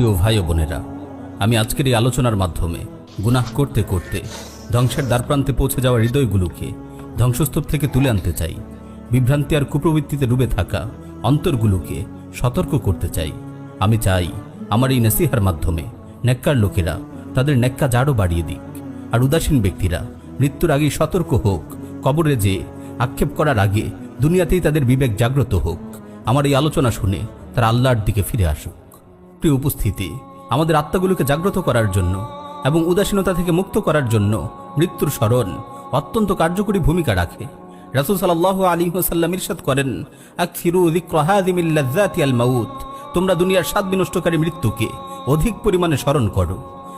প্রিয় ভাই ও বোনেরা, আমি আজকের এই আলোচনার মাধ্যমে গুনাহ করতে করতে ধ্বংসের দ্বারপ্রান্তে পৌঁছে যাওয়া হৃদয়গুলোকে ধ্বংসস্তূপ থেকে তুলে আনতে চাই, বিভ্রান্তি আর কুপ্রবৃত্তিতে ডুবে থাকা অন্তরগুলোকে সতর্ক করতে চাই। আমি চাই, আমার এই নসিহার মাধ্যমে নেককার লোকেরা তাদের নেককা জাড়ও বাড়িয়ে দিক আর উদাসীন ব্যক্তিরা মৃত্যুর আগেই সতর্ক হোক, কবরে যে আক্ষেপ করার আগে দুনিয়াতেই তাদের বিবেক জাগ্রত হোক। আমার এই আলোচনা শুনে তারা আল্লাহর দিকে ফিরে আসুক। প্রিয় উপস্থিতি, আমাদের আত্মাগুলোকে জাগ্রত করার জন্য এবং উদাসীনতা থেকে মুক্ত করার জন্য মৃত্যুর স্মরণ অত্যন্ত কার্যকরী ভূমিকা রাখে। রাসুল সাল্লাহ আলী হোসাল্লাম ইরশাদ করেন আল মাউত তোমরা দুনিয়ার স্বাদ বিনষ্টকারী মৃত্যুকে অধিক পরিমাণে স্মরণ করো।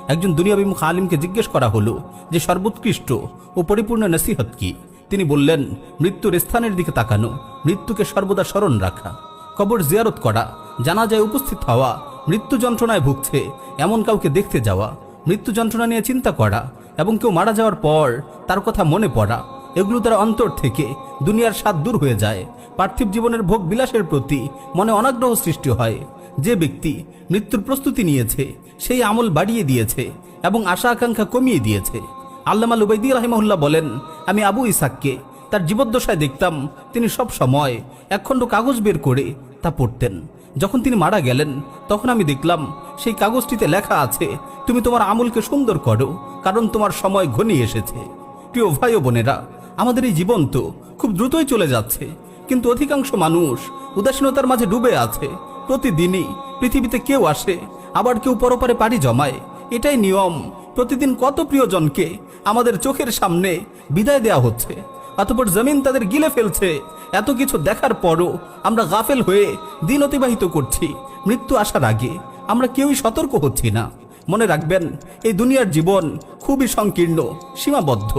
একজন দুনিয়াবিমুখ আলিমকে জিজ্ঞেস করা হলো যে, সর্বোৎকৃষ্ট ও পরিপূর্ণ নসিহত কি? তিনি বললেন, মৃত্যুর স্থানের দিকে তাকানো, মৃত্যুকে সর্বদা স্মরণ রাখা, কবর জিয়ারত করা জানা যায় উপস্থিত হওয়া মৃত্যু যন্ত্রণায় ভুগছে, এমন কাউকে দেখতে যাওয়া, মৃত্যু যন্ত্রণা নিয়ে চিন্তা করা, এবং কেউ মারা যাওয়ার পর তার কথা মনে পড়া, এগুলো তার অন্তর থেকে দুনিয়ার স্বাদ দূর হয়ে যায়। পার্থিব জীবনের ভোগ বিলাসের প্রতি মনে অনাগ্রহ সৃষ্টি হয়। যে ব্যক্তি মৃত্যুর প্রস্তুতি নিয়েছে, সেই আমল বাড়িয়ে দিয়েছে এবং আশা আকাঙ্ক্ষা কমিয়ে দিয়েছে। আল্লামা লুবাইদি রাহিমহুল্লাহ বলেন, আমি আবু ইসাককে তার জীবদ্দশায় দেখতাম, তিনি সব সময় একখণ্ড কাগজ বের করে তা পড়তেন। যখন তিনি মারা গেলেন, তখন আমি দেখলাম সেই কাগজটিতে লেখা আছে, তুমি তোমার আমলকে সুন্দর করো, কারণ তোমার সময় ঘনিয়ে এসেছে। প্রিয় ভাই বোনেরা, আমাদের এই জীবন তো খুব দ্রুতই চলে যাচ্ছে, কিন্তু অধিকাংশ মানুষ উদাসীনতার মাঝে ডুবে আছে। প্রতিদিনই পৃথিবীতে কেউ আসে, আবার কেউ পরপারে পাড়ি জমায়। এটাই নিয়ম, প্রতিদিন কত প্রিয়জনকে আমাদের চোখের সামনে বিদায় দেয়া হচ্ছে। অতপর জমিন তাদের গিলে ফেলছে। এত কিছু দেখার পরও আমরা গাফেল হয়ে দিন অতিবাহিত করছি। মৃত্যু আসার আগে আমরা কেউই সতর্ক হচ্ছি না। মনে রাখবেন, এই দুনিয়ার জীবন খুবই সংকীর্ণ, সীমাবদ্ধ।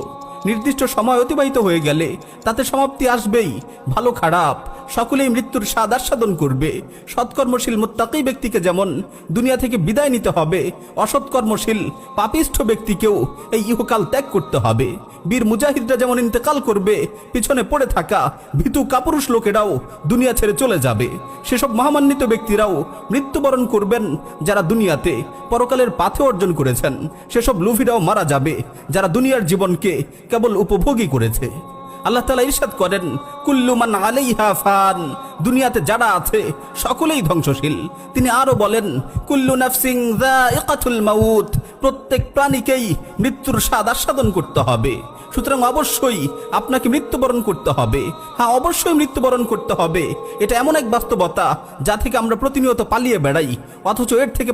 নির্দিষ্ট সময় অতিবাহিত হয়ে গেলে তাতে সমাপ্তি আসবেই, ভালো খারাপ সকলেই মৃত্যুর স্বাদ আস্বাদন করবে। সৎকর্মশীল মোত্তাকি ব্যক্তিকে যেমন দুনিয়া থেকে বিদায় নিতে হবে, অসৎকর্মশীল পাপিষ্ঠ ব্যক্তিকেও এই ইহকাল ত্যাগ করতে হবে। বীর মুজাহিদরা যেমন ইন্তেকাল করবে, পিছনে পড়ে থাকা ভীতু কাপুরুষ লোকেরাও দুনিয়া ছেড়ে চলে যাবে। সেসব মহামান্বিত ব্যক্তিরাও মৃত্যুবরণ করবেন যারা দুনিয়াতে পরকালের পাথে অর্জন করেছেন। সেসব লুভিরাও মারা যাবে যারা দুনিয়ার জীবনকে কেবল উপভোগী করেছে। আল্লাহ তালা ইরশাদ করেন কুল্লুমান আলাইহা ফান। দুনিয়াতে যারা আছে, সকলেই ধ্বংসশীল। তিনি আরও বলেন, কুল্লু নাফসিং মাউত। প্রত্যেক প্রাণীকেই মৃত্যুর স্বাদ আস্বাদন করতে হবে। সুতরাং অবশ্যই আপনাকে মৃত্যুবরণ করতে হবে। হ্যাঁ অবশ্যই মৃত্যুবরণ করতে হবে। এটা এমন এক বাস্তবতা যা থেকে আমরা প্রতিনিয়ত পালিয়ে বেড়াই। অথচ এর থেকে